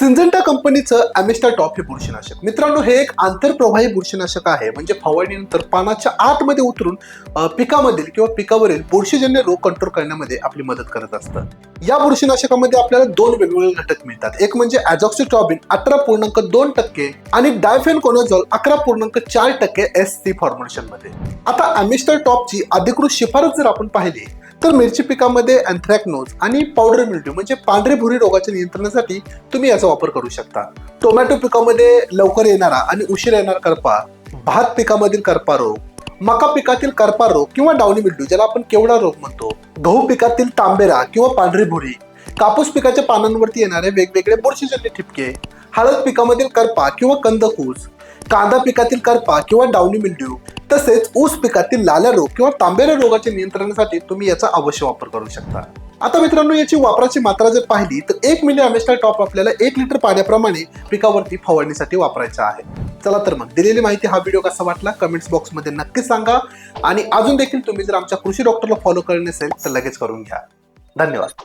सिंझेंटा कंपनीचं अमिस्टा टॉप हे बुरशीनाशक. मित्रांनो हे एक आंतरप्रवाही बुरशीनाशक आहे. म्हणजे फवारणीनंतर पानाच्या आतमध्ये उतरून पिकामधील किंवा पिकावरील बुरशीजन्य रोग कंट्रोल करण्यामध्ये आपली मदत करत असतं. या बुरशीनाशकामध्ये आपल्याला दोन वेगवेगळे घटक मिळतात. एक म्हणजे ॲझॉक्सिट्रॉबिन अठरा पूर्णांक दोन टक्के आणि डायफेन कोनोझॉल अकरा पूर्णांक चार टक्के एस सी फॉर्म्युलेशनमध्ये. आता ॲमिस्टर टॉपची अधिकृत शिफारस जर आपण पाहिली तर मिरची पिकामध्ये अँथ्रॅकनोज आणि पावडर मिल्ड्यू म्हणजे पांढरे भुरी रोगाच्या नियंत्रणासाठी तुम्ही याचा वापर करू शकता. टोमॅटो पिकामध्ये लवकर येणारा आणि उशीर येणारा करपा भात पिकामधील करपा रोग मका पिकातील करपा रोग किंवा डावणी मिल्ड्यू ज्याला आपण केवडा रोग म्हणतो गहू पिकातील तांबेरा किंवा पांढरी भुरी कापूस पिकाच्या पानांवरती येणारे वेगवेगळे बुरशीजन्य ठिपके हळद पिकामधील करपा किंवा कंदकूस कांदा पिकातील करपा किंवा डावणी मिल्ड्यू तसेच ऊस पिकातील लाल्या रोग किंवा तांबेरा रोगाच्या नियंत्रणासाठी तुम्ही याचा अवश्य वापर करू शकता. आता मित्रांनो याची वापराची मात्रा जर पाहिली तर एक मिली अमेस्टा टॉप आपल्याला एक लिटर पाण्याप्रमाणे पिकावरती फवारणीसाठी वापरायचा आहे. चला तर मग दिलेली माहिती हा व्हिडिओ कसा वाटला कमेंट्स बॉक्समध्ये नक्की सांगा. आणि अजून देखील तुम्ही जर आमच्या कृषी डॉक्टरला फॉलो करणे असेल तर लगेच करून घ्या. धन्यवाद.